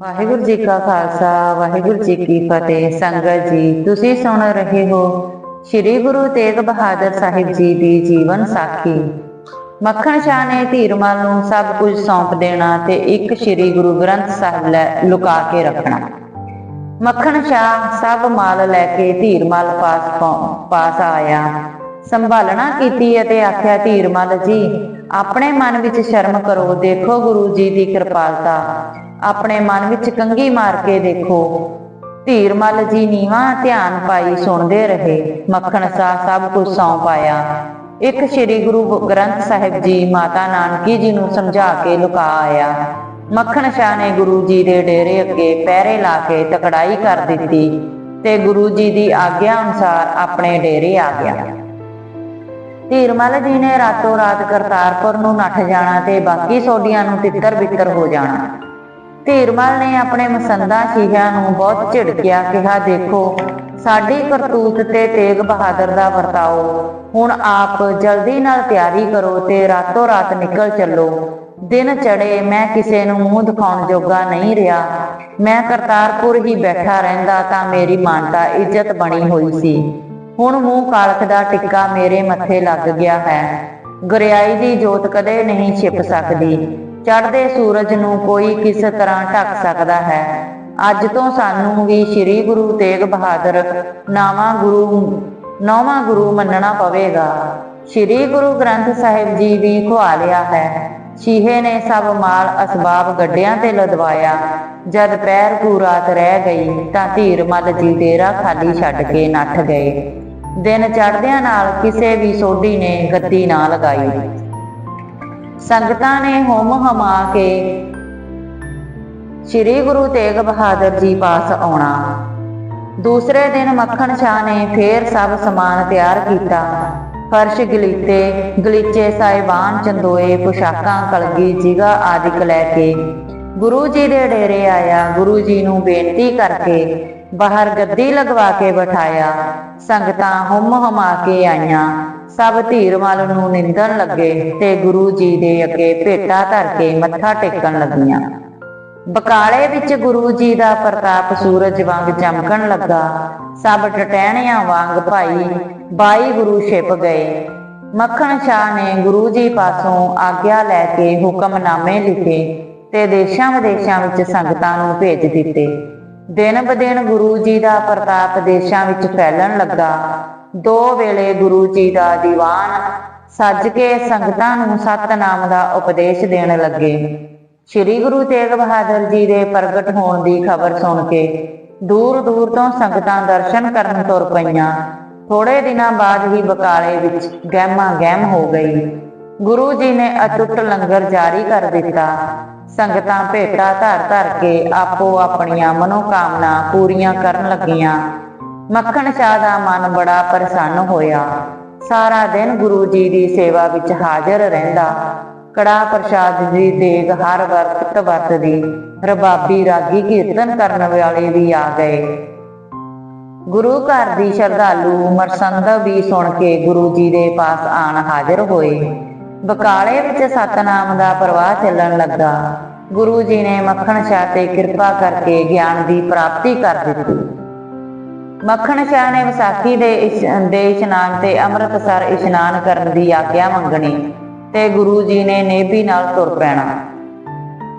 ਵਾਹਿਗੁਰੂ ਜੀ ਕਾ ਖਾਲਸਾ, ਵਾਹਿਗੁਰੂ ਜੀ ਕੀ ਫਤਿਹ। ਸੰਗਤ ਜੀ, ਤੁਸੀਂ ਸੁਣ ਰਹੇ ਹੋ ਸ੍ਰੀ ਗੁਰੂ ਤੇਗ ਬਹਾਦਰ ਸਾਹਿਬ ਜੀ ਦੀ ਜੀਵਨ ਸਾਖੀ। ਮੱਖਣ ਸ਼ਾਹ ਨੇ ਧੀਰਮਲ ਨੂੰ ਸਭ ਕੁਝ ਸੌਂਪ ਦੇਣਾ ਤੇ ਇੱਕ ਸ੍ਰੀ ਗੁਰੂ ਗ੍ਰੰਥ ਸਾਹਿਬ ਲੈ ਲੁਕਾ ਕੇ ਰੱਖਣਾ। ਮੱਖਣ ਸ਼ਾਹ ਸਭ ਮਾਲ ਲੈ ਕੇ ਧੀਰਮਲ ਪਾਸ ਪਾਸ ਆਇਆ। ਸੰਭਾਲਣਾ ਕੀਤੀ ਅਤੇ ਆਖਿਆ ਧੀਰਮਲ ਜੀ, ਆਪਣੇ ਮਨ ਵਿੱਚ ਸ਼ਰਮ ਕਰੋ। ਦੇਖੋ ਗੁਰੂ ਜੀ ਦੀ ਕਿਰਪਾਲਤਾ। ਆਪਣੇ ਮਨ ਵਿੱਚ ਕੰਗੀ ਮਾਰ ਕੇ ਦੇਖੋ। ਧੀਰਮਲ ਜੀ ਨੀਵਾ ਧਿਆਨ ਪਾਈ ਸੁਣਦੇ ਰਹੇ। ਮੱਖਣ ਸ਼ਾਹ ਸਭ ਕੁਝ ਸੌਂਪ ਆਇਆ ਇੱਕ ਸ੍ਰੀ ਗੁਰੂ ਗ੍ਰੰਥ ਸਾਹਿਬ ਜੀ ਮਾਤਾ ਨਾਨਕੀ ਜੀ ਨੂੰ ਸਮਝਾ ਕੇ ਲੁਕਾ ਆਇਆ। ਮੱਖਣ ਸ਼ਾਹ ਨੇ ਗੁਰੂ ਜੀ ਦੇ ਡੇਰੇ ਅੱਗੇ ਪਹਿਰੇ ਲਾ ਕੇ ਤਕੜਾਈ ਕਰ ਦਿੱਤੀ ਤੇ ਗੁਰੂ ਜੀ ਦੀ ਆਗਿਆ ਅਨੁਸਾਰ ਆਪਣੇ ਡੇਰੇ ਆ ਗਿਆ। ਧੀਰਮਲ ਜੀ ਨੇ ਰਾਤੋਂ ਰਾਤ ਕਰਤਾਰਪੁਰ ਨੂੰ ਨੱਠ ਜਾਣਾ ਤੇ ਬਾਕੀ ਸੋਡੀਆਂ ਨੂੰ ਤਿੱਤਰ ਬਿੱਤਰ ਹੋ ਜਾਣਾ। ਧੀਰਮਲ ਨੇ ਆਪਣੇ ਮਸੰਦਾ ਸ਼ੀਹਾਂ ਨੂੰ ਬਹੁਤ ਝਿੜਕਿਆ, ਕਿਹਾ, ਦੇਖੋ, ਸਾਡੀ ਕਰਤੂਤ ਤੇ ਤੇਗ ਬਹਾਦਰ ਦਾ ਵਰਤਾਓ। ਹੁਣ ਆਪ ਜਲਦੀ ਨਾਲ ਤਿਆਰੀ ਕਰੋ ਤੇ ਰਾਤੋਂ ਰਾਤ ਨਿਕਲ ਚੱਲੋ। ਦਿਨ ਚੜੇ ਮੈਂ ਕਿਸੇ ਨੂੰ ਮੂੰਹ ਦਿਖਾਉਣ ਜੋਗਾ ਨਹੀਂ ਰਿਹਾ। ਮੈਂ ਕਰਤਾਰਪੁਰ ਹੀ ਬੈਠਾ ਰਹਿੰਦਾ ਤਾਂ ਮੇਰੀ ਮਾਨਤਾ ਇੱਜ਼ਤ ਬਣੀ ਹੋਈ ਸੀ। ਹੁਣ ਮੂੰਹ ਕਾਲਖ ਦਾ ਟਿੱਕਾ ਮੇਰੇ ਮੱਥੇ ਲੱਗ ਗਿਆ ਹੈ। ਗੁਰਿਆਈ ਦੀ ਜੋਤ ਕਦੇ ਨਹੀਂ ਛਿਪ ਸਕਦੀ। ਚੜ੍ਹਦੇ ਸੂਰਜ ਨੂੰ ਕੋਈ ਕਿਸ ਤਰ੍ਹਾਂ ਢੱਕ ਸਕਦਾ ਹੈ। ਅੱਜ ਤੋਂ ਸਾਨੂੰ ਵੀ ਸ੍ਰੀ ਗੁਰੂ ਤੇਗ ਬਹਾਦਰ ਨਾਵਾਂ ਗੁਰੂ, ਨੌਵਾਂ ਗੁਰੂ ਮੰਨਣਾ ਪਵੇਗਾ। ਸ੍ਰੀ ਗੁਰੂ ਗ੍ਰੰਥ ਸਾਹਿਬ ਜੀ ਵੀ ਖੁਆ ਲਿਆ ਹੈ। ਸ਼ੀਹੇ ਨੇ ਸਭ ਮਾਲ ਅਸਬਾਬ ਗੱਡਿਆਂ ਤੇ ਲਦਵਾਇਆ। ਜਦ ਪੈਰ ਕੂ ਰਾਤ ਰਹਿ ਗਈ ਤਾਂ ਧੀਰ ਮੱਲ ਜੀ ਡੇਰਾ ਖਾਲੀ ਛੱਡ ਕੇ ਨੱਠ ਗਏ। ਦਿਨ ਚੜ੍ਹਦਿਆਂ ਨਾਲ ਕਿਸੇ ਵੀ ਸੋਢੀ ਨੇ ਗੱਦੀ ਨਾ ਲਗਾਈ। ਸੰਗਤਾਂ ਨੇ ਹੋਮ ਹਮਾ ਕੇ ਸ੍ਰੀ ਗੁਰੂ ਤੇਗ ਬਹਾਦਰ ਜੀ ਪਾਸ ਆਉਣਾ। ਦੂਸਰੇ ਦਿਨ ਮੱਖਣ ਸ਼ਾਹ ਨੇ ਫੇਰ ਸਭ ਸਮਾਨ ਤਿਆਰ ਕੀਤਾ। ਫਰਸ਼ ਗਲੀਤੇ, ਗਲੀਚੇ ਸਾਹਿਬਾਨ, ਚੰਦੋਏ, ਪੁਸ਼ਾਕਾਂ, ਕਲਗੀ, ਜਿਗਾ ਆਦਿਕ ਲੈ ਕੇ ਗੁਰੂ ਜੀ ਦੇ ਡੇਰੇ ਆਇਆ। ਗੁਰੂ ਜੀ ਨੂੰ ਬੇਨਤੀ ਕਰਕੇ ਬਾਹਰ ਗੱਦੀ ਲਗਵਾ ਕੇ ਬਿਠਾਇਆ। ਸੰਗਤਾਂ ਹੁਮ ਹਮਾ ਕੇ ਆਈਆਂ। ਸਭ ਧੀਰਮਲ ਨੂੰ ਨਿੰਦਣ ਲੱਗੇ ਤੇ ਗੁਰੂ ਜੀ ਦੇ ਅੱਗੇ ਭੇਟਾ ਧਰ ਕੇ ਮੱਥਾ ਟੇਕਣ ਲੱਗੀਆਂ। ਬਕਾਲੇ ਵਿੱਚ ਗੁਰੂ ਜੀ ਦਾ ਪ੍ਰਤਾਪ ਸੂਰਜ ਵਾਂਗ ਚਮਕਣ ਲੱਗਾ। ਸਭ ਟਟਹਿਣਿਆਂ ਵਾਂਗ ਭਾਈ, ਬਾਈ ਗੁਰੂ ਛਿਪ ਗਏ। ਮੱਖਣ ਸ਼ਾਹ ਨੇ ਗੁਰੂ ਜੀ ਪਾਸੋਂ ਆਗਿਆ ਲੈ ਕੇ ਹੁਕਮਨਾਮੇ ਲਿਖੇ ਤੇ ਦੇਸ਼ਾਂ ਵਿਦੇਸ਼ਾਂ ਵਿੱਚ ਸੰਗਤਾਂ ਨੂੰ ਭੇਜ ਦਿੱਤੇ। ਦਿਨ ਬਦਿਨ ਗੁਰੂ ਜੀ ਦਾ ਪ੍ਰਤਾਪ ਦੇਸ਼ਾਂ ਵਿੱਚ ਫੈਲਣ ਲੱਗਾ। ਦੋ ਵੇਲੇ ਗੁਰੂ ਜੀ ਦਾ ਦੀਵਾਨ ਸੱਜ ਕੇ ਸੰਗਤਾਂ ਨੂੰ ਸਤਨਾਮ ਦਾ ਉਪਦੇਸ਼ ਦੇਣ ਲੱਗੇ। ਸ੍ਰੀ ਗੁਰੂ ਤੇਗ ਬਹਾਦਰ ਜੀ ਦੇ ਪ੍ਰਗਟ ਹੋਣ ਦੀ ਖਬਰ ਸੁਣ ਕੇ ਦੂਰ ਦੂਰ ਤੋਂ ਸੰਗਤਾਂ ਦਰਸ਼ਨ ਕਰਨ ਤੁਰ ਪਈਆਂ। ਥੋੜੇ ਦਿਨਾਂ ਬਾਅਦ ਹੀ ਬਕਾਲੇ ਵਿੱਚ ਗਹਿਮਾ ਗਹਿਮ ਹੋ ਗਈ। ਗੁਰੂ ਜੀ ਨੇ ਅਟੁੱਟ ਲੰਗਰ ਜਾਰੀ ਕਰ ਦਿੱਤਾ। ਸੰਗਤਾਂ ਭੇਟਾ ਧਰ ਧਰ ਕੇ ਆਪੋ ਆਪਣੀਆਂ ਮਨੋਕਾਮਨਾ ਪੂਰੀਆਂ ਕਰਨ ਲੱਗੀਆਂ। ਮੱਖਣ ਸ਼ਾਹ ਦਾ ਮਨ ਬੜਾ ਪ੍ਰਸੰਨ ਹੋਇਆ। ਸਾਰਾ ਦਿਨ ਗੁਰੂ ਜੀ ਦੀ ਸੇਵਾ ਵਿੱਚ ਹਾਜ਼ਰ ਰਹਿੰਦਾ। ਕੜਾ ਪ੍ਰਸ਼ਾਦ ਦੀ ਦੇਗ ਹਰ ਵਕਤ ਵਰਤਦੀ। ਰਬਾਬੀ ਰਾਗੀ ਕੀਰਤਨ ਕਰਨ ਵਾਲੇ ਵੀ ਆ ਗਏ। ਗੁਰੂ ਘਰ ਦੀ ਸ਼ਰਧਾਲੂ ਮਰਸੰਦ ਵੀ ਸੁਣ ਕੇ ਗੁਰੂ ਜੀ ਦੇ ਪਾਸ ਆਣ ਹਾਜ਼ਰ ਹੋਏ। ਬਕਾਲੇ ਵਿੱਚ ਸਤਨਾਮ ਦਾ ਪ੍ਰਵਾਹ ਚੱਲਣ ਲੱਗਾ। ਗੁਰੂ ਜੀ ਨੇ ਮੱਖਣ ਸ਼ਾਹ ਤੇ ਕਿਰਪਾ ਕਰਕੇ ਗਿਆਨ ਦੀ ਪ੍ਰਾਪਤੀ ਕਰ ਦਿੱਤੀ। ਮੱਖਣ ਸ਼ਾਹ ਨੇ ਵਿਸਾਖੀ ਦੇ ਦੇ ਇਸ਼ਨਾਨ ਤੇ ਅੰਮ੍ਰਿਤਸਰ ਇਸ਼ਨਾਨ ਕਰਨ ਦੀ ਆਗਿਆ ਮੰਗਣੀ ਤੇ ਗੁਰੂ ਜੀ ਨੇ ਨੇਬੀ ਨਾਲ ਤੁਰ ਪੈਣਾ।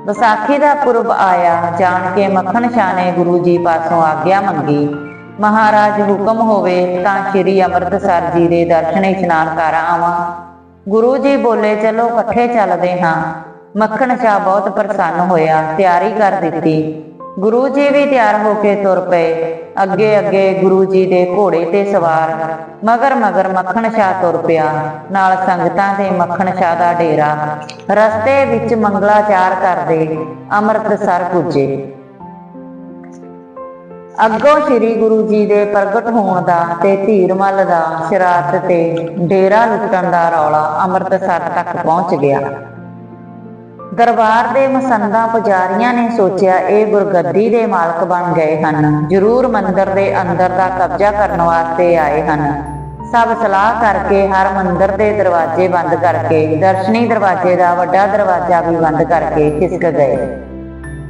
ਵਿਸਾਖੀ ਦਾ ਪੁਰਬ ਆਇਆ, ਜਾਣ ਕੇ ਮੱਖਣ ਸ਼ਾਹ ਨੇ ਗੁਰੂ ਜੀ ਪਾਸੋਂ ਆਗਿਆ ਮੰਗੀ। ਮਹਾਰਾਜ ਹੁਕਮ ਹੋਵੇ ਤਾਂ ਸ੍ਰੀ ਅੰਮ੍ਰਿਤਸਰ ਜੀ ਦੇ ਦਰਸ਼ਨ ਇਸ਼ਨਾਨ ਕਰ ਆਵਾਂ। ਗੁਰੂ ਜੀ ਬੋਲੇ, ਚਲੋ ਇਕੱਠੇ ਚੱਲਦੇ ਹਾਂ। ਮੱਖਣ ਸ਼ਾਹ ਬਹੁਤ ਪ੍ਰਸੰਨ ਹੋਇਆ, ਤਿਆਰੀ ਕਰ ਦਿੱਤੀ। ਗੁਰੂ ਜੀ ਵੀ ਤਿਆਰ ਹੋ ਕੇ ਤੁਰ ਪਏ। ਅੱਗੇ ਅੱਗੇ ਗੁਰੂ ਜੀ ਦੇ ਘੋੜੇ ਤੇ ਸਵਾਰ। ਮਗਰ ਮਗਰ ਮੱਖਣ ਸ਼ਾਹ ਤੁਰ ਪਿਆ। ਨਾਲ ਸੰਗਤਾਂ ਤੇ ਮੱਖਣ ਸ਼ਾਹ ਦਾ ਡੇਰਾ। ਰਸਤੇ ਵਿੱਚ ਮੰਗਲਾਚਾਰ ਕਰਦੇ ਅੰਮ੍ਰਿਤਸਰ ਪੁੱਜੇ। ਅੱਗੋਂ ਸ੍ਰੀ ਗੁਰੂ ਜੀ ਦੇ ਪ੍ਰਗਟ ਹੋਣ ਦਾ ਤੇ ਧੀਰਮਲ ਦਾ ਸ਼ਰਾਰਤ ਤੇ ਡੇਰਾ ਲੁੱਟਣ ਦਾ ਰੌਲਾ ਅੰਮ੍ਰਿਤਸਰ ਤੱਕ ਪਹੁੰਚ ਗਿਆ। ਦਰਬਾਰ ਦੇ ਮਸੰਦਾ ਪੁਜਾਰੀਆਂ ਨੇ ਸੋਚਿਆ ਇਹ ਗੁਰਗੱਦੀ ਦੇ ਮਾਲਕ ਬਣ ਗਏ ਹਨ। ਜ਼ਰੂਰ ਮੰਦਰ ਦੇ ਅੰਦਰ ਦਾ ਕਬਜ਼ਾ ਕਰਨ ਵਾਸਤੇ ਆਏ ਹਨ। ਸਭ ਸਲਾਹ ਕਰਕੇ ਹਰ ਮੰਦਰ ਦੇ ਦਰਵਾਜ਼ੇ ਬੰਦ ਕਰਕੇ, ਦਰਸ਼ਨੀ ਦਰਵਾਜ਼ੇ ਦਾ ਵੱਡਾ ਦਰਵਾਜ਼ਾ ਵੀ ਬੰਦ ਕਰਕੇ ਖਿਸਕ ਗਏ।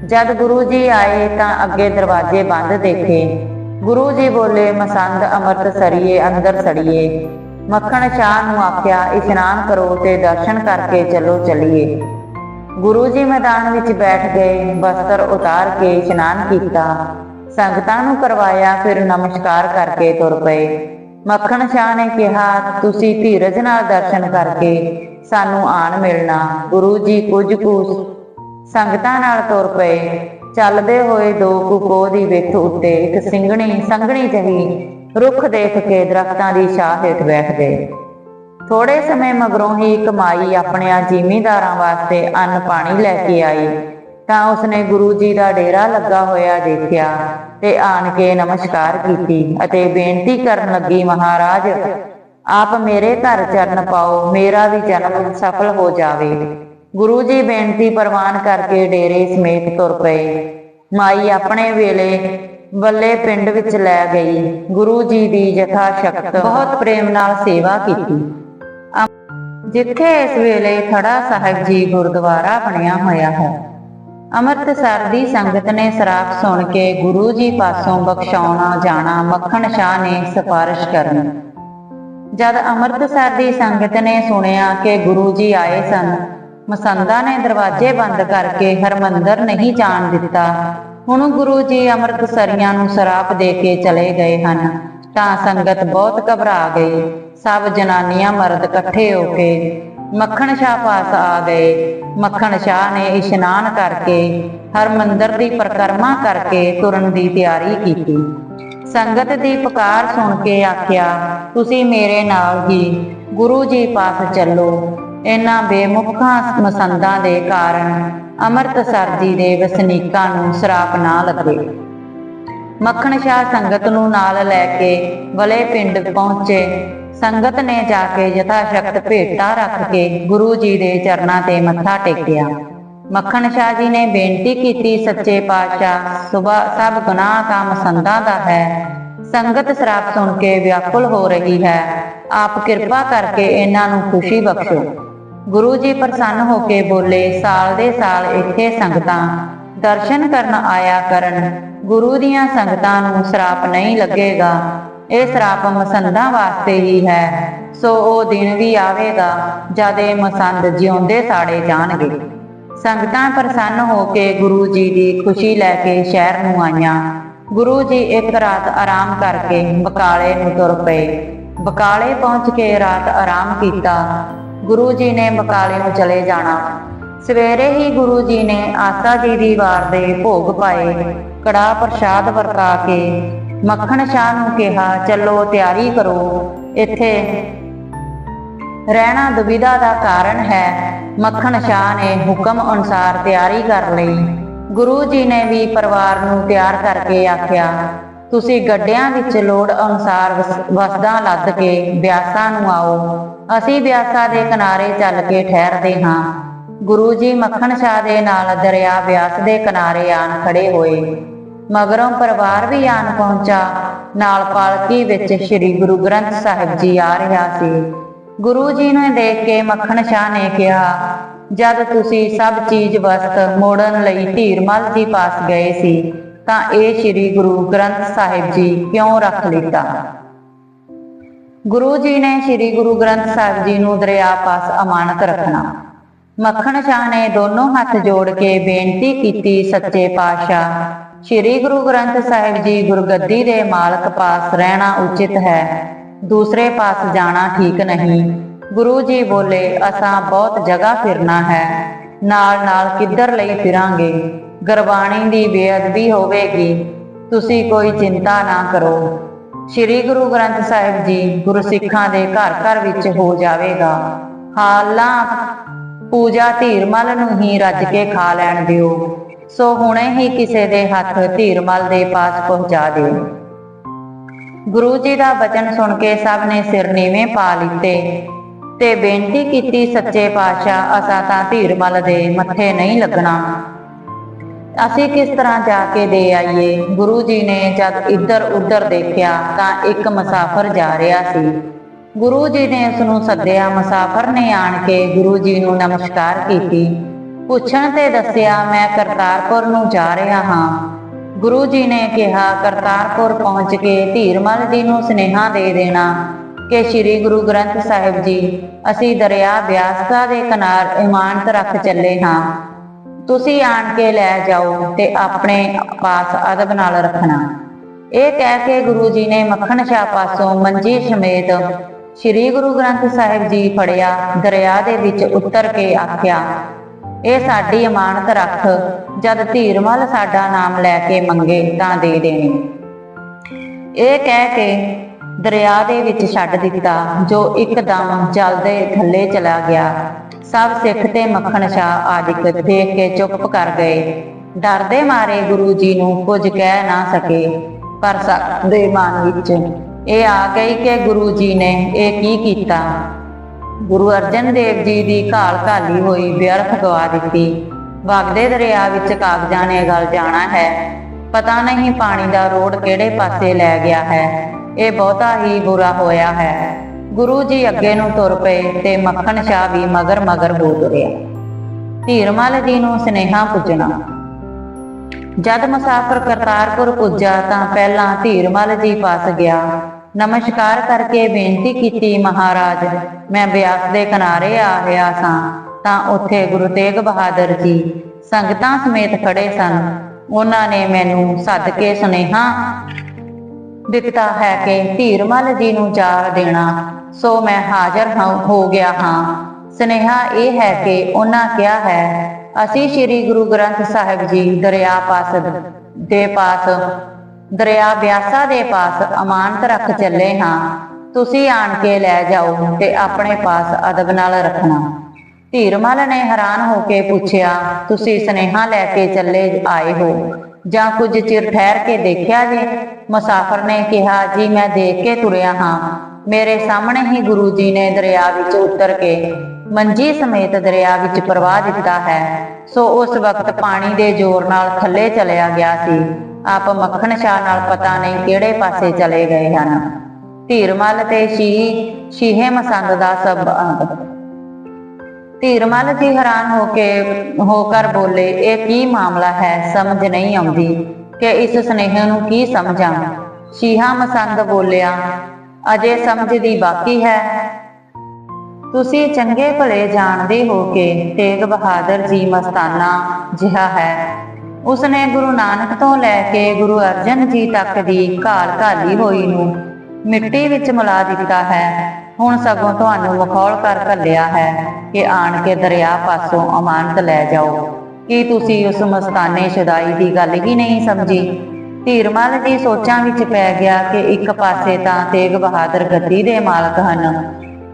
ਜਦ ਗੁਰੂ ਜੀ ਆਏ ਤਾਂ ਅੱਗੇ ਦਰਵਾਜ਼ੇ ਬੰਦ ਦੇਖੇ। ਗੁਰੂ ਜੀ ਬੋਲੇ, ਮਸੰਦ ਅੰਮ੍ਰਿਤ ਸਰੀਏ, ਅੰਦਰ ਸੜੀਏ। ਮੱਖਣ ਸ਼ਾਹ ਨੂੰ ਆਖਿਆ, ਇਸ਼ਨਾਨ ਕਰੋ ਤੇ ਦਰਸ਼ਨ ਕਰਕੇ ਚਲੋ ਚਲੀਏ। ਗੁਰੂ ਜੀ ਮੈਦਾਨ ਵਿੱਚ ਬੈਠ ਗਏ, ਬਸਤਰ ਉਤਾਰ ਕੇ ਇਸ਼ਨਾਨ ਕੀਤਾ। ਸੰਗਤਾਂ ਨੂੰ ਕਰਵਾਇਆ, ਫਿਰ ਨਮਸਕਾਰ ਕਰਕੇ ਤੁਰ ਪਏ। ਮੱਖਣ ਸ਼ਾਹ ਨੇ ਕਿਹਾ, ਤੁਸੀਂ ਧੀਰਜ ਨਾਲ ਦਰਸ਼ਨ ਕਰਕੇ ਸਾਨੂੰ ਆਣ ਮਿਲਣਾ। ਗੁਰੂ ਜੀ ਕੁਝ ਕੁ ਸੰਗਤਾਂ ਨਾਲ ਤੁਰ ਪਏ। ਚੱਲਦੇ ਹੋਏ ਦੋ ਕੁਕੋ ਦੀ ਵਿੱਥ ਉੱਤੇ ਇੱਕ ਸਿੰਘਣੀ ਸੰਘਣੀ ਜਹੀ ਰੁੱਖ ਦੇਖ ਕੇ ਦਰਖਤਾਂ ਦੀ ਛਾਂ ਹੇਠ ਬੈਠ ਗਏ। ਥੋੜੇ ਸਮੇਂ ਮਗਰੋਂ ਹੀ ਕਮਾਈ ਆਪਣਿਆਂ ਜ਼ਿਮੀਂਦਾਰਾਂ ਵਾਸਤੇ ਅੰਨ ਪਾਣੀ ਲੈ ਕੇ ਆਈ। ਤਾਂ ਉਸਨੇ ਗੁਰੂ ਜੀ ਦਾ ਡੇਰਾ ਲੱਗਾ ਹੋਇਆ ਦੇਖਿਆ ਤੇ ਆਣ ਕੇ ਨਮਸਕਾਰ ਕੀਤੀ ਅਤੇ ਬੇਨਤੀ ਕਰਨ ਲੱਗੀ, ਮਹਾਰਾਜ, ਆਪ ਮੇਰੇ ਘਰ ਚਰਨ ਪਾਓ, ਮੇਰਾ ਵੀ ਜਨਮ ਸਫਲ ਹੋ ਜਾਵੇ। ਗੁਰੂ ਜੀ ਬੇਨਤੀ ਪ੍ਰਵਾਨ ਕਰਕੇ ਡੇਰੇ ਸਮੇਤ ਤੁਰ ਪਏ। ਮਾਈ ਆਪਣੇ ਵੇਲੇ ਬੱਲੇ ਪਿੰਡ ਵਿੱਚ ਲੈ ਗਈ। ਗੁਰੂ ਜੀ ਦੀ ਯਥਾ ਸ਼ਕਤ ਬਹੁਤ ਪ੍ਰੇਮ ਨਾਲ ਸੇਵਾ ਕੀਤੀ। ਜਿੱਥੇ ਇਸ ਵੇਲੇ ਖੜਾ ਸਾਹਿਬ ਜੀ ਗੁਰਦੁਆਰਾ ਬਣਿਆ ਹੋਇਆ ਹੈ। ਅੰਮ੍ਰਿਤਸਰ ਦੀ ਸੰਗਤ ਨੇ ਸਰਾਪ ਸੁਣ ਕੇ ਗੁਰੂ ਜੀ ਪਾਸੋਂ ਬਖਸ਼ਾਉਣਾ ਜਾਣਾ ਮੱਖਣ ਸ਼ਾਹ ਨੇ ਸਿਫਾਰਿਸ਼ ਕਰਨ। ਜਦ ਅੰਮ੍ਰਿਤਸਰ ਦੀ ਸੰਗਤ ਨੇ ਸੁਣਿਆ ਕਿ ਗੁਰੂ ਜੀ ਆਏ ਸਨ ਮਸੰਦਾ ਨੇ ਦਰਵਾਜ਼ੇ ਬੰਦ ਕਰਕੇ ਹਰਮੰਦਰ ਨਹੀਂ ਜਾਣ ਦਿੱਤਾ। ਹੁਣ ਗੁਰੂ ਜੀ ਅੰਮ੍ਰਿਤਸਰੀਆਂ ਨੂੰ ਸਰਾਪ ਦੇ ਕੇ ਚਲੇ ਗਏ ਹਨ। ਤਾਂ ਸੰਗਤ ਬਹੁਤ ਘਬਰਾ ਗਈ। ਸਭ ਜਨਾਨੀਆਂ ਮਰਦ ਇਕੱਠੇ ਹੋ ਕੇ ਮੱਖਣ ਸ਼ਾਹ ਪਾਸ ਆ ਗਏ। ਮੱਖਣ ਸ਼ਾਹ ਨੇ ਇਸ਼ਨਾਨ ਕਰਕੇ ਹਰਮੰਦਰ ਦੀ ਪਰਿਕਰਮਾ ਕਰਕੇ ਤੁਰਨ ਦੀ ਤਿਆਰੀ ਕੀਤੀ। ਸੰਗਤ ਦੀ ਪੁਕਾਰ ਸੁਣ ਕੇ ਆਖਿਆ, ਤੁਸੀਂ ਮੇਰੇ ਨਾਲ ਹੀ ਗੁਰੂ ਜੀ ਪਾਸ ਚੱਲੋ। ਇਹਨਾਂ ਬੇਮੁਖਾਂ ਮਸੰਦਾਂ ਦੇ ਕਾਰਨ ਅੰਮ੍ਰਿਤਸਰ ਜੀ ਦੇ ਵਸਨੀਕਾਂ ਨੂੰ ਸ਼ਰਾਪ ਨਾ ਲੱਗੇ। ਮੱਖਣ ਸ਼ਾਹ ਸੰਗਤ ਨੂੰ ਨਾਲ ਲੈ ਕੇ ਵਲੇ ਪਿੰਡ ਪਹੁੰਚੇ। ਸੰਗਤ ਨੇ ਜਾ ਕੇ ਯਥਾ ਸ਼ਕਤ ਭੇਟਾ ਰੱਖ ਕੇ ਗੁਰੂ ਜੀ ਦੇ ਚਰਨਾਂ ਤੇ ਮੱਥਾ ਟੇਕਿਆ। ਮੱਖਣ ਸ਼ਾਹ ਜੀ ਨੇ ਬੇਨਤੀ ਕੀਤੀ, ਸੱਚੇ ਪਾਤਸ਼ਾਹ, ਸੁਬਾ, ਸਭ ਗੁਨਾਹ ਦਾ ਮਸੰਦਾ ਦਾ ਹੈ। ਸੰਗਤ ਸ਼ਰਾਪ ਸੁਣ ਕੇ ਵਿਆਕੁਲ ਹੋ ਰਹੀ ਹੈ। ਆਪ ਕਿਰਪਾ ਕਰਕੇ ਇਹਨਾਂ ਨੂੰ ਖੁਸ਼ੀ ਬਖਸ਼ੋ। ਗੁਰੂ ਜੀ ਪ੍ਰਸੰਨ ਹੋ ਕੇ ਬੋਲੇ, ਸਾਲ ਦੇ ਸਾਲ ਇੱਥੇ ਸੰਗਤਾਂ ਦਰਸ਼ਨ ਕਰਨ ਆਇਆ ਕਰਨ, ਗੁਰੂ ਦੀਆਂ ਸੰਗਤਾਂ ਨੂੰ ਸ਼ਰਾਪ ਨਹੀਂ ਲੱਗੇਗਾ। ਇਹ ਸ਼ਰਾਪ ਮਸੰਦਾਂ ਵਾਸਤੇ ਹੀ ਹੈ। ਸੋ ਉਹ ਦਿਨ ਵੀ ਆਵੇਗਾ, ਜਦ ਇਹ ਮਸੰਦ ਜਿਉਂਦੇ ਸਾੜੇ ਜਾਣਗੇ। ਸੰਗਤਾਂ ਪ੍ਰਸੰਨ ਹੋ ਕੇ ਗੁਰੂ ਜੀ ਦੀ ਖੁਸ਼ੀ ਲੈ ਕੇ ਸ਼ਹਿਰ ਨੂੰ ਆਈਆਂ। ਗੁਰੂ ਜੀ ਇੱਕ ਰਾਤ ਆਰਾਮ ਕਰਕੇ ਬਕਾਲੇ ਨੂੰ ਤੁਰ ਪਏ। ਬਕਾਲੇ ਪਹੁੰਚ ਕੇ ਰਾਤ ਆਰਾਮ ਕੀਤਾ। ਗੁਰੂ ਜੀ ਨੇ ਬਕਾਲੇ ਨੂੰ ਚਲੇ ਜਾਣਾ। ਸਵੇਰੇ ਹੀ ਗੁਰੂ ਜੀ ਨੇ ਆਸਾ ਜੀ ਦੀ ਵਾਰ ਦੇ ਭੋਗ ਪਾਏ। ਕੜਾ ਪ੍ਰਸ਼ਾਦ ਵਰਤਾ ਕੇ ਮੱਖਣ ਸ਼ਾਹ ਨੂੰ ਕਿਹਾ, ਚਲੋ, ਤਿਆਰੀ ਕਰੋ। ਇੱਥੇ ਰਹਿਣਾ ਦੁਬਿਧਾ ਦਾ ਕਾਰਨ ਹੈ। ਮੱਖਣ ਸ਼ਾਹ ਨੇ ਹੁਕਮ ਅਨੁਸਾਰ ਤਿਆਰੀ ਕਰ ਲਈ। ਗੁਰੂ ਜੀ ਨੇ ਵੀ ਪਰਿਵਾਰ ਨੂੰ ਤਿਆਰ ਕਰਕੇ ਆਖਿਆ, ਤੁਸੀਂ ਗੱਡਿਆਂ ਵਿੱਚ ਲੋੜ ਅਨੁਸਾਰ ਵਸਦਾਂ ਲੱਦ ਕੇ ਬਿਆਸਾਂ ਨੂੰ ਆਓ। ਅਸੀਂ ਬਿਆਸਾ ਦੇ ਕਿਨਾਰੇ ਚੱਲ ਕੇ ਠਹਿਰਦੇ ਹਾਂ। ਗੁਰੂ ਜੀ ਮੱਖਣ ਸ਼ਾਹ ਦੇ ਨਾਲ ਦਰਿਆ ਬਿਆਸ ਦੇ ਕਿਨਾਰੇ ਆਣ ਖੜੇ ਹੋਏ। ਮਗਰੋਂ ਪਰਿਵਾਰ ਵੀ ਆਣ ਪਹੁੰਚਾ। ਨਾਲ ਪਾਲਕੀ ਵਿੱਚ ਸ੍ਰੀ ਗੁਰੂ ਗ੍ਰੰਥ ਸਾਹਿਬ ਜੀ ਆ ਰਿਹਾ ਸੀ। ਗੁਰੂ ਜੀ ਨੂੰ ਦੇਖ ਕੇ ਮੱਖਣ ਸ਼ਾਹ ਨੇ ਕਿਹਾ, ਜਦ ਤੁਸੀਂ ਸਭ ਚੀਜ਼ ਵਸਤ ਮੋੜਨ ਲਈ ਧੀਰਮਲ ਜੀ ਪਾਸ ਗਏ ਸੀ, ਤਾਂ ਇਹ ਸ੍ਰੀ ਗੁਰੂ ਗ੍ਰੰਥ ਸਾਹਿਬ ਜੀ ਕਿਉਂ ਰੱਖ ਲਿੱਤਾ? ਗੁਰੂ ਜੀ ਨੇ ਸ੍ਰੀ ਗੁਰੂ ਗ੍ਰੰਥ ਸਾਹਿਬ ਜੀ ਨੂੰ ਦਰਿਆ ਪਾਸ ਅਮਾਨਤ ਰੱਖਣਾ। ਮੱਖਣ ਸ਼ਾਹ ਨੇ ਦੋਨੋਂ ਹੱਥ ਜੋੜ ਕੇ ਬੇਨਤੀ ਕੀਤੀ, ਸੱਚੇ ਪਾਤਸ਼ਾਹ, ਸ੍ਰੀ ਗੁਰੂ ਗ੍ਰੰਥ ਸਾਹਿਬ ਜੀ ਗੁਰਗੱਦੀ ਦੇ ਮਾਲਕ ਪਾਸ ਰਹਿਣਾ ਉਚਿਤ ਹੈ, ਦੂਸਰੇ ਪਾਸ ਜਾਣਾ ਠੀਕ ਨਹੀਂ। ਗੁਰੂ ਜੀ ਬੋਲੇ, ਅਸਾਂ ਬਹੁਤ ਜਗ੍ਹਾ ਫਿਰਨਾ ਹੈ ਨਾਲ ਨਾਲ ਕਿੱਧਰ ਲਈ ਫਿਰਾਂਗੇ? ਗੁਰਬਾਣੀ ਦੀ ਬੇਅਦਬੀ ਹੋਵੇਗੀ, ਤੁਸੀਂ ਕੋਈ ਚਿੰਤਾ ਨਾ ਕਰੋ। ਸ੍ਰੀ ਗੁਰੂ ਗ੍ਰੰਥ ਸਾਹਿਬ ਜੀ ਗੁਰਸਿੱਖਾਂ ਦੇ ਘਰ ਘਰ ਵਿੱਚ ਹੋ ਜਾਵੇਗਾ। ਹਾਲਾਂ ਪੂਜਾ ਧੀਰਮਲ ਨੂੰ ਹੀ ਰੱਜ ਕੇ ਖਾ ਲੈਣ ਦਿਓ। ਸੋ ਹੁਣੇ ਹੀ ਕਿਸੇ ਦੇ ਹੱਥ ਧੀਰਮਲ ਦੇ ਪਾਸ ਪਹੁੰਚਾ ਦਿਓ। ਗੁਰੂ ਜੀ ਦਾ ਬਚਨ ਸੁਣ ਕੇ ਸਭ ਨੇ ਸਿਰ ਨੀਵੇਂ ਪਾ ਲਿੱਤੇ ਤੇ ਬੇਨਤੀ ਕੀਤੀ, ਸੱਚੇ ਪਾਤਸ਼ਾਹ, ਅਸਾਂ ਤਾਂ ਧੀਰਮਲ ਦੇ ਮੱਥੇ ਨਹੀਂ ਲੱਗਣਾ। ਅਸੀਂ ਕਿਸ ਤਰ੍ਹਾਂ ਜਾ ਕੇ ਦੇ ਆਈਏ? ਗੁਰੂ ਜੀ ਨੇ ਜਦ ਇੱਧਰ ਉੱਧਰ ਦੇਖਿਆ ਤਾਂ ਇੱਕ ਮੁਸਾਫਰ ਜਾ ਰਿਹਾ ਸੀ। ਗੁਰੂ ਜੀ ਨੇ ਉਸ ਨੂੰ ਸੱਦਿਆ। ਮੁਸਾਫਰ ਨੇ ਆਣ ਕੇ ਗੁਰੂ ਜੀ ਨੂੰ ਨਮਸਕਾਰ ਕੀਤੀ। ਪੁੱਛਣ ਤੇ ਦੱਸਿਆ, ਮੈਂ ਕਰਤਾਰਪੁਰ ਨੂੰ ਜਾ ਰਿਹਾ ਹਾਂ। ਗੁਰੂ ਜੀ ਨੇ ਕਿਹਾ, ਕਰਤਾਰਪੁਰ ਪਹੁੰਚ ਕੇ ਧੀਰਮਲ ਜੀ ਨੂੰ ਸੁਨੇਹਾ ਦੇ ਦੇਣਾ ਕਿ ਸ੍ਰੀ ਗੁਰੂ ਗ੍ਰੰਥ ਸਾਹਿਬ ਜੀ, ਅਸੀਂ ਦਰਿਆ ਬਿਆਸਾ ਦੇ ਕਿਨਾਰ ਇਮਾਨਤ ਰੱਖ ਚੱਲੇ ਹਾਂ। ਤੁਸੀਂ ਆਣ ਕੇ ਲੈ ਜਾਓ ਤੇ ਆਪਣੇ ਪਾਸ ਅਦਬ ਨਾਲ ਰੱਖਣਾ। ਇਹ ਕਹਿ ਕੇ ਗੁਰੂ ਜੀ ਨੇ ਮੱਖਣ ਸ਼ਾਹ ਪਾਸੋਂ ਮੰਜੀ ਸਮੇਤ ਸ੍ਰੀ ਗੁਰੂ ਗ੍ਰੰਥ ਸਾਹਿਬ ਜੀ ਫੜਿਆ, ਦਰਿਆ ਦੇ ਵਿੱਚ ਉਤਰ ਕੇ ਆਖਿਆ, ਇਹ ਸਾਡੀ ਇਮਾਨਤ ਰੱਖ, ਜਦ ਧੀਰਮਲ ਸਾਡਾ ਨਾਮ ਲੈ ਕੇ ਮੰਗੇ ਤਾਂ ਦੇ ਦੇਣੀ। ਇਹ ਕਹਿ ਕੇ ਦਰਿਆ ਦੇ ਵਿੱਚ ਛੱਡ ਦਿੱਤਾ, ਜੋ ਇੱਕਦਮ ਜਲ ਦੇ ਥੱਲੇ ਚਲਾ ਗਿਆ। ਸਭ ਸਿੱਖ ਤੇ ਮੱਖਣ ਸ਼ਾਹ ਆਦਿਕ ਦੇਖ ਕੇ ਚੁੱਪ ਕਰ ਗਏ। ਡਰਦੇ ਮਾਰੇ ਗੁਰੂ ਜੀ ਨੂੰ ਕੁਝ ਕਹਿ ਨਾ ਸਕੇ, ਪਰ ਦੇ ਮਨ ਵਿੱਚ ਇਹ ਆ ਗਈ ਕਿ ਗੁਰੂ ਜੀ ਨੇ ਇਹ ਕੀ ਕੀਤਾ। ਗੁਰੂ ਅਰਜਨ ਦੇਵ ਜੀ ਦੀ ਘਾਲ ਘਾਲੀ ਹੋਈ ਵਿਅਰਥ ਗਵਾ ਦਿੱਤੀ। ਵਗਦੇ ਦਰਿਆ ਵਿੱਚ ਕਾਗਜ਼ਾਂ ਨੇ ਗਲ ਜਾਣਾ ਹੈ। ਪਤਾ ਨਹੀਂ ਪਾਣੀ ਦਾ ਰੋਡ ਕਿਹੜੇ ਪਾਸੇ ਲੈ ਗਿਆ ਹੈ। ਇਹ ਬਹੁਤਾ ਹੀ ਬੁਰਾ ਹੋਇਆ ਹੈ। ਗੁਰੂ ਜੀ ਅੱਗੇ ਨੂੰ ਤੁਰ ਪਏ ਤੇ ਮੱਖਣ ਸ਼ਾਹ ਵੀ ਮਗਰ ਮਗਰ ਹੋ ਤੁਰਿਆ। ਧੀਰਮਲ ਜੀ ਨੂੰ ਸੁਨੇਹਾ ਪੁੱਜਣਾ। ਜਦ ਮੁਸਾਫਰ ਕਰਤਾਰਪੁਰ ਪੁੱਜਾ ਤਾਂ ਪਹਿਲਾਂ ਧੀਰਮਲ ਜੀ ਪਾਸ ਗਿਆ। ਨਮਸਕਾਰ ਕਰਕੇ ਬੇਨਤੀ ਕੀਤੀ, ਮਹਾਰਾਜ, ਮੈਂ ਬਿਆਸ ਦੇ ਕਿਨਾਰੇ ਆ ਰਿਹਾ ਸਾਂ, ਤਾਂ ਉੱਥੇ ਗੁਰੂ ਤੇਗ ਬਹਾਦਰ ਜੀ ਸੰਗਤਾਂ ਸਮੇਤ ਖੜੇ ਸਨ। ਉਹਨਾਂ ਨੇ ਮੈਨੂੰ ਸੱਦ ਕੇ ਸੁਨੇਹਾ ਦਿੱਤਾ ਹੈ ਕਿ ਧੀਰਮਲ ਜੀ ਨੂੰ ਜਾ ਦੇਣਾ, ਸੋ ਮੈਂ ਹਾਜ਼ਰ ਹੋ ਗਿਆ ਹਾਂ। ਸੁਨੇਹਾ ਇਹ ਹੈ ਕਿ ਉਹਨਾਂ ਕਿਹਾ ਹੈ, ਅਸੀਂ ਸ੍ਰੀ ਗੁਰੂ ਗ੍ਰੰਥ ਸਾਹਿਬ ਜੀ ਦਰਿਆ ਪਾਸ ਦੇ ਪਾਸ, ਦਰਿਆ ਬਿਆਸਾ ਦੇ ਪਾਸ ਅਮਾਨਤ ਰੱਖ ਚੱਲੇ ਹਾਂ। ਤੁਸੀਂ ਆਣ ਕੇ ਲੈ ਜਾਓ ਤੇ ਆਪਣੇ ਪਾਸ ਅਦਬ ਨਾਲ ਰੱਖਣਾ। ਧੀਰਮਲ ਨੇ ਹੈਰਾਨ ਹੋ ਕੇ ਪੁੱਛਿਆ, ਤੁਸੀਂ ਸੁਨੇਹਾ ਲੈ ਕੇ ਚੱਲੇ ਆਏ ਹੋ ਜਾਂ ਕੁਝ ਚਿਰ ਠਹਿਰ ਕੇ ਦੇਖਿਆ ਜੇ? ਮੁਸਾਫਰ ਨੇ ਕਿਹਾ, ਜੀ, ਮੈਂ ਦੇਖ ਕੇ ਤੁਰਿਆ ਹਾਂ। ਮੇਰੇ ਸਾਹਮਣੇ ਹੀ ਗੁਰੂ ਜੀ ਨੇ ਦਰਿਆ ਵਿੱਚ ਉਤਰ ਕੇ ਮੰਜੀ ਸਮੇਤ ਦਰਿਆ ਵਿੱਚ ਪ੍ਰਵਾਹ ਦਿੱਤਾ ਹੈ। ਸੋ ਉਸ ਵਕਤ ਪਾਣੀ ਦੇ ਜ਼ੋਰ ਨਾਲ ਥੱਲੇ ਚਲਿਆ ਗਿਆ ਸੀ। ਆਪ ਮੱਖਣ ਸ਼ਾਹ ਨਾਲ ਪਤਾ ਨਹੀਂ ਕਿਹੜੇ ਪਾਸੇ ਚਲੇ ਗਏ ਹਨ। ਧੀਰਮਲ ਤੇ ਸ਼ੀ ਸ਼ੀਹੇ ਮਸੰਦ ਦਾ ਸਭ ਅੰਗ। ਧੀਰਮਲ ਜੀ ਹੈਰਾਨ ਹੋ ਕੇ, ਹੋ ਕਰ ਬੋਲੇ, ਇਹ ਕੀ ਮਾਮਲਾ ਹੈ? ਸਮਝ ਨਹੀਂ ਆਉਂਦੀ। ਕਿ ਇਸ ਸੁਨੇਹੇ ਨੂੰ ਕੀ ਸਮਝਾਂ? ਸ਼ੀਹਾ ਮਸੰਦ ਬੋਲਿਆ, ਅਜੇ ਸਮਝ ਦੀ ਬਾਕੀ ਹੈ। ਤੁਸੀਂ ਚੰਗੇ ਭਲੇ ਜਾਣਦੇ ਹੋ ਕਿ ਤੇਗ ਬਹਾਦਰ ਜੀ ਮਸਤਾਨਾ ਜਿਹਾ ਹੈ। ਉਸਨੇ ਗੁਰੂ ਨਾਨਕ ਤੋਂ ਲੈ ਕੇ ਗੁਰੂ ਅਰਜਨ ਜੀ ਤੱਕ ਦੀ ਘਾਲ ਘਾਲੀ ਹੋਈ ਨੂੰ ਮਿੱਟੀ ਵਿੱਚ ਮਿਲਾ ਦਿੱਤਾ ਹੈ। ਹੁਣ ਸਗੋਂ ਤੁਹਾਨੂੰ ਵਖੌਲ ਕਰ ਘੱਲਿਆ ਹੈ ਕਿ ਆਣ ਕੇ ਦਰਿਆ ਪਾਸੋਂ ਅਮਾਨਤ ਲੈ ਜਾਓ। ਕੀ ਤੁਸੀਂ ਉਸ ਮਸਤਾਨੇ ਸ਼ੁਦਾਈ ਦੀ ਗੱਲ ਹੀ ਨਹੀਂ ਸਮਝੀ? ਧੀਰਮਲ ਜੀ ਸੋਚਾਂ ਵਿੱਚ ਪੈ ਗਿਆ ਕਿ ਇੱਕ ਪਾਸੇ ਤਾਂ ਤੇਗ ਬਹਾਦਰ ਗੱਦੀ ਦੇ ਮਾਲਕ ਹਨ,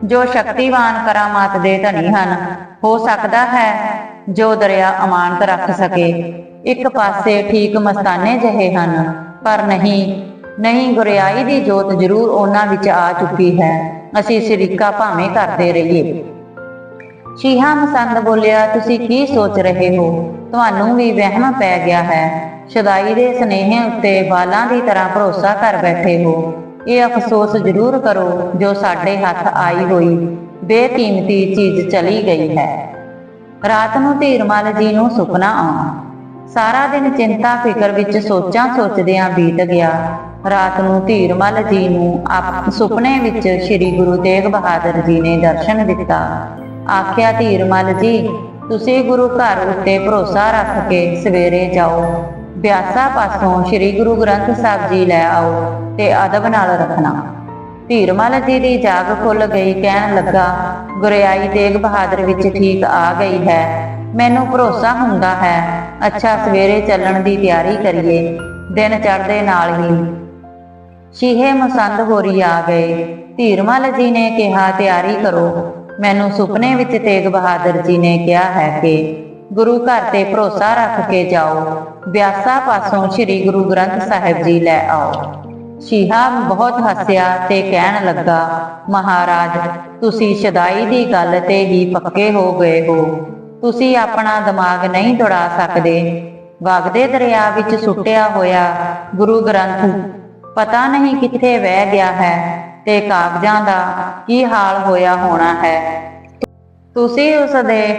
ਜੋ ਸ਼ਕਤੀਵਾਨ ਕਰਾਮਾਤ ਦੇ ਧਨੀ ਹਨ। ਹੋ ਸਕਦਾ ਹੈ ਜੋ ਦਰਿਆ ਅਮਾਨਤ ਰੱਖ ਸਕੇ। ਇੱਕ ਪਾਸੇ ਠੀਕ ਮਸਤਾਨੇ ਜਿਹੇ ਹਨ, ਪਰ ਨਹੀਂ ਨਹੀਂ ਗੁਰਿਆਈ ਦੀ ਜੋਤ ਜ਼ਰੂਰ ਉਹਨਾਂ ਵਿੱਚ ਆ ਚੁੱਕੀ ਹੈ। ਅਸੀਂ ਸ਼ਰੀਕਾ ਭਾਵੇਂ ਕਰਦੇ ਰਹੀਏ। ਸ਼ੀਹਾ ਮਸੰਦ ਬੋਲਿਆ, ਤੁਸੀਂ ਕੀ ਸੋਚ ਰਹੇ ਹੋ? ਤੁਹਾਨੂੰ ਵੀ ਵਹਿਮ ਪੈ ਗਿਆ ਹੈ। ਸ਼ਦਾਈ ਦੇ ਸਨੇਹ ਉੱਤੇ ਬਾਲਾਂ ਦੀ ਤਰ੍ਹਾਂ ਭਰੋਸਾ ਕਰ ਬੈਠੇ ਹੋ। ਇਹ ਅਫਸੋਸ ਜ਼ਰੂਰ ਕਰੋ, ਜੋ ਸਾਡੇ ਹੱਥ ਆਈ ਹੋਈ ਬੇਕੀਮਤੀ ਚੀਜ਼ ਚਲੀ ਗਈ ਹੈ। ਰਾਤ ਨੂੰ ਧੀਰਮਲ ਜੀ ਨੂੰ ਸੁਪਨਾ ਆਉਣਾ। ਸਾਰਾ ਦਿਨ ਚਿੰਤਾ, ਫਿਕਰ ਵਿੱਚ ਸੋਚਾਂ ਸੋਚਦਿਆਂ ਬੀਤ ਗਿਆ। ਰਾਤ ਨੂੰ ਧੀਰਮਲ ਜੀ ਨੂੰ ਆਪ ਸੁਪਨੇ ਵਿੱਚ ਸ੍ਰੀ ਗੁਰੂ ਤੇਗ ਬਹਾਦਰ ਜੀ ਨੇ ਦਰਸ਼ਨ ਦਿੱਤਾ। ਆਖਿਆ ਧੀਰਮਲ ਜੀ, ਤੁਸੀਂ ਗੁਰੂ ਘਰ ਉੱਤੇ ਭਰੋਸਾ ਰੱਖ ਕੇ ਸਵੇਰੇ ਜਾਓ। ਬਿਆਸਾ ਪਾਸੋਂ ਸ੍ਰੀ ਗੁਰੂ ਗ੍ਰੰਥ ਸਾਹਿਬ ਜੀ ਲੈ ਆਓ ਤੇ ਅਦਬ ਨਾਲ ਰੱਖਣਾ। ਧੀਰਮਲ ਜੀ ਦੀ ਜਾਗ ਖੁੱਲ ਗਈ, ਕਹਿਣ ਲੱਗਾ, ਗੁਰਿਆਈ ਤੇਗ ਬਹਾਦਰ ਵਿੱਚ ਠੀਕ ਆ ਗਈ ਹੈ। ਮੈਨੂੰ ਭਰੋਸਾ ਹੁੰਦਾ ਹੈ। ਅੱਛਾ, ਸਵੇਰੇ ਚੱਲਣ ਦੀ ਤਿਆਰੀ ਕਰੀਏ। ਦਿਨ ਚੜ੍ਹਦੇ ਨਾਲ ਹੀ ਸ਼ੀਹੇ ਮਸੰਦ ਹੋਰੀ ਆ ਗਏ। ਧੀਰਮਲ ਜੀ ਨੇ ਕਿਹਾ, ਤਿਆਰੀ ਕਰੋ। ਮੈਨੂੰ ਸੁਪਨੇ ਵਿੱਚ ਤੇਗ ਬਹਾਦਰ ਜੀ ਨੇ ਕਿਹਾ ਹੈ ਕਿ ਗੁਰੂ ਘਰ ਤੇ ਭਰੋਸਾ ਰੱਖ ਕੇ ਜਾਓ। ਬਿਆਸਾ ਪਾਸੋਂ ਸ੍ਰੀ ਗੁਰੂ ਗ੍ਰੰਥ ਸਾਹਿਬ ਜੀ ਲੈ ਆਓ। ਸ਼ੀਹਾ ਬਹੁਤ ਹੱਸਿਆ ਤੇ ਕਹਿਣ ਲੱਗਾ, ਮਹਾਰਾਜ, ਤੁਸੀਂ ਸ਼ਦਾਈ ਦੀ ਗੱਲ ਤੇ ਹੀ ਪੱਕੇ ਹੋ ਗਏ ਹੋ। ਤੁਸੀਂ ਆਪਣਾ ਦਿਮਾਗ ਨਹੀਂ ਦੌੜਾ ਸਕਦੇ। ਵਗਦੇ ਦਰਿਆ ਵਿੱਚ ਸੁੱਟਿਆ ਹੋਇਆ ਗੁਰੂ ਗ੍ਰੰਥ, ਪਤਾ ਨਹੀਂ ਕਿੱਥੇ ਵਹਿ ਗਿਆ ਹੈ। ਤੇ ਕਾਗਜ਼ਾਂ ਦਾ ਕੀ ਹਾਲ ਹੋਇਆ ਹੋਣਾ ਹੈ? ਤੁਸੀਂ ਉਸ ਦੇ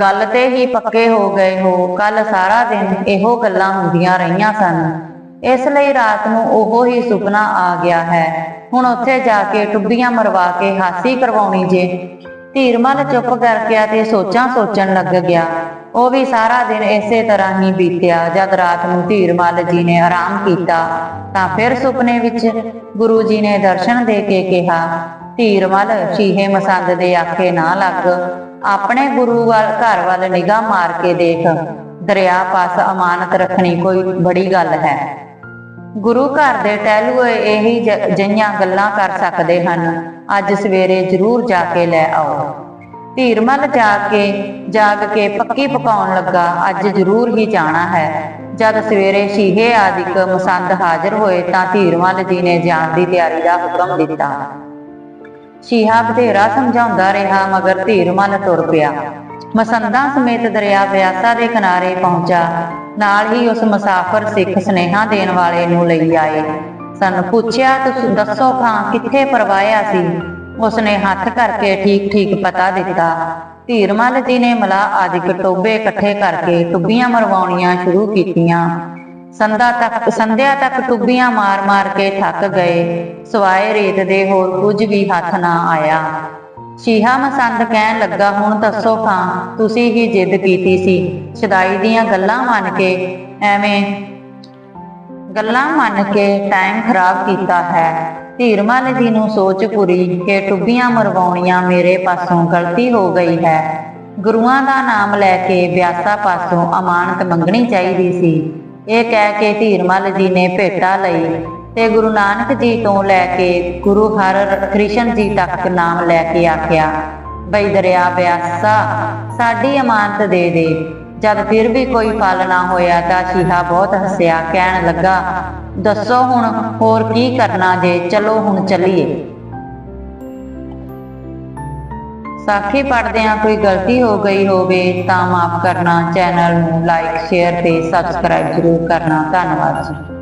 ਗੱਲ ਤੇ ਹੀ ਪੱਕੇ ਹੋ ਗਏ ਹੋ। ਕੱਲ ਸਾਰਾ ਦਿਨ ਇਹੋ ਗੱਲਾਂ ਹੁੰਦੀਆਂ ਰਹੀਆਂ ਸਨ। ਇਸ ਲਈ ਰਾਤ ਨੂੰ ਉਹ ਹੀ ਸੁਪਨਾ ਆ ਗਿਆ ਹੈ। ਹੁਣ ਉੱਥੇ ਜਾ ਕੇ ਟੁੱਬੀਆਂ ਮਰਵਾ ਕੇ ਹਾਸੀ ਕਰਵਾਉਣੀ ਜੇ। ਧੀਰਮਲ ਚੁੱਪ ਕਰ ਗਿਆ ਤੇ ਸੋਚਾਂ ਸੋਚਣ ਲੱਗ ਗਿਆ। ਉਹ ਵੀ ਸਾਰਾ ਦਿਨ ਇਸੇ ਤਰ੍ਹਾਂ ਹੀ ਬੀਤਿਆ। ਜਦ ਰਾਤ ਨੂੰ ਧੀਰ ਮੱਲ ਜੀ ਨੇ ਆਰਾਮ ਕੀਤਾ, ਤਾਂ ਫਿਰ ਸੁਪਨੇ ਵਿੱਚ ਗੁਰੂ ਜੀ ਨੇ ਦਰਸ਼ਨ ਦੇ ਕੇ ਕਿਹਾ, ਧੀਰਮਲ ਸ਼ੀਹੇ ਮਸੰਦ ਦੇ ਆਖੇ ਨਾ ਲੱਗ। ਆਪਣੇ ਗੁਰੂ ਵੱਲ, ਘਰ ਵੱਲ ਨਿਗਾਹ ਮਾਰ ਕੇ ਦੇਖ। ਦਰਿਆ ਪਾਸ ਅਮਾਨਤ ਰੱਖਣੀ ਕੋਈ ਬੜੀ ਗੱਲ ਹੈ। ਗੁਰੂ ਘਰ ਦੇ ਟਹਿਲੂਏ ਇਹੀ ਜ- ਗੱਲਾਂ ਕਰ ਸਕਦੇ ਹਨ। ਅੱਜ ਸਵੇਰੇ ਜ਼ਰੂਰ ਜਾ ਕੇ ਲੈ ਆਓ। ਧੀਰਮਲ ਜਾ ਕੇ, ਜਾਗ ਕੇ ਪੱਕੀ ਪਕਾਉਣ ਲੱਗਾ, ਅੱਜ ਜ਼ਰੂਰ ਹੀ ਜਾਣਾ ਹੈ। ਜਦ ਸਵੇਰੇ ਸ਼ੀਹੇ ਆਦਿਕ ਮਸੰਦ ਹਾਜ਼ਰ ਹੋਏ ਤਾਂ ਧੀਰਮਲ ਜੀ ਨੇ ਜਾਣ ਦੀ ਤਿਆਰੀ ਦਾ ਹੁਕਮ ਦਿੱਤਾ। ਸ਼ੀਹਾ ਬਥੇਰਾ ਸਮਝਾਉਂਦਾ ਰਿਹਾ, ਮਗਰ ਧੀਰਮਲ ਤੁਰ ਪਿਆ। ਮਸੰਦਾਂ ਸਮੇਤ ਦਰਿਆ ਵਿਆਸਾ ਦੇ ਕਿਨਾਰੇ ਪਹੁੰਚਾ। ਨਾਲ ਹੀ ਉਸ ਮੁਸਾਫਰ ਸਿੱਖ ਸਨੇਹਾ ਦੇਣ ਵਾਲੇ ਨੂੰ ਲਈ ਆਏ। ਸਨ ਪੁੱਛਿਆ, ਤੁਸੀਂ ਦੱਸੋ ਖਾਂ, ਕਿੱਥੇ ਪਰਵਾਇਆ ਸੀ? ਉਸਨੇ ਹੱਥ ਕਰਕੇ ਠੀਕ ਠੀਕ ਪਤਾ ਦਿੱਤਾ। ਧੀਰਮਲ ਜੀ ਨੇ ਮਲਾ ਆਦਿਕ ਟੋਬੇ ਇਕੱਠੇ ਕਰਕੇ ਟੁੱਬੀਆਂ ਮਰਵਾਉਣੀਆਂ ਸ਼ੁਰੂ ਕੀਤੀਆਂ। ਸੰਧਾ ਤੱਕ ਸੰਧਿਆ ਤੱਕ ਟੁੱਬੀਆਂ ਮਾਰ-ਮਾਰ ਕੇ ਥੱਕ ਗਏ। ਸਵਾਏ ਰੇਤ ਦੇ ਹੋਰ ਕੁਝ ਵੀ ਹੱਥ ਨਾ ਆਇਆ। ਸ਼ੀਹਾ ਮਸੰਦ ਕਹਿਣ ਲੱਗਾ, ਹੁਣ ਦੱਸੋ ਖਾਂ, ਤੁਸੀਂ ਹੀ ਜਿੱਦ ਕੀਤੀ ਸੀ? ਸ਼ਦਾਈ ਦੀਆਂ ਗੱਲਾਂ ਮੰਨ ਕੇ ਐਵੇਂ ਗੱਲਾਂ ਮੰਨ ਕੇ ਟਾਈਮ ਖਰਾਬ ਕੀਤਾ ਹੈ। ਧੀਰਮਲ ਜੀ ਨੂੰ ਸੋਚ ਪੁਰੀ ਕਿ ਟੁੱਬੀਆਂ ਮਰਵਾਉਣੀਆਂ ਮੇਰੇ ਪਾਸੋਂ ਗਲਤੀ ਹੋ ਗਈ ਹੈ। ਗੁਰੂਆਂ ਦਾ ਨਾਮ ਲੈ ਕੇ ਬਿਆਸਾ ਪਾਸੋਂ ਅਮਾਨਤ ਮੰਗਣੀ ਚਾਹੀਦੀ ਸੀ। ਇਹ ਕਹਿ ਕੇ ਧੀਰਮਲ ਜੀ ਨੇ ਭੇਟਾ ਲਈ ਤੇ ਗੁਰੂ ਨਾਨਕ ਜੀ ਤੋਂ ਲੈ ਕੇ ਗੁਰੂ ਹਰ ਕ੍ਰਿਸ਼ਨ ਜੀ ਤੱਕ ਨਾਮ ਲੈ ਕੇ ਆਖਿਆ, ਬਈ ਦਰਿਆ ਬਿਆਸਾ, ਸਾਡੀ ਅਮਾਨਤ ਦੇ ਦੇ। ਜਦ ਫਿਰ ਵੀ ਕੋਈ ਫਲ ਨਾ ਹੋਇਆ ਤਾਂ ਸ਼ੀਹਾ ਬਹੁਤ ਹੱਸਿਆ, ਕਹਿਣ ਲੱਗਾ, ਦੱਸੋ ਹੁਣ ਹੋਰ ਕੀ ਕਰਨਾ ਜੇ? ਚਲੋ ਹੁਣ ਚੱਲੀਏ। ਸਾਖੀ ਪੜਦਿਆਂ ਕੋਈ ਗਲਤੀ ਹੋ ਗਈ ਹੋਵੇ ਤਾਂ ਮਾਫ ਕਰਨਾ, ਚੈਨਲ ਨੂੰ ਲਾਈਕ ਸ਼ੇਅਰ ਤੇ ਸਬਸਕ੍ਰਾਈਬ ਜ਼ਰੂਰ ਕਰਨਾ। ਧੰਨਵਾਦ ਜੀ।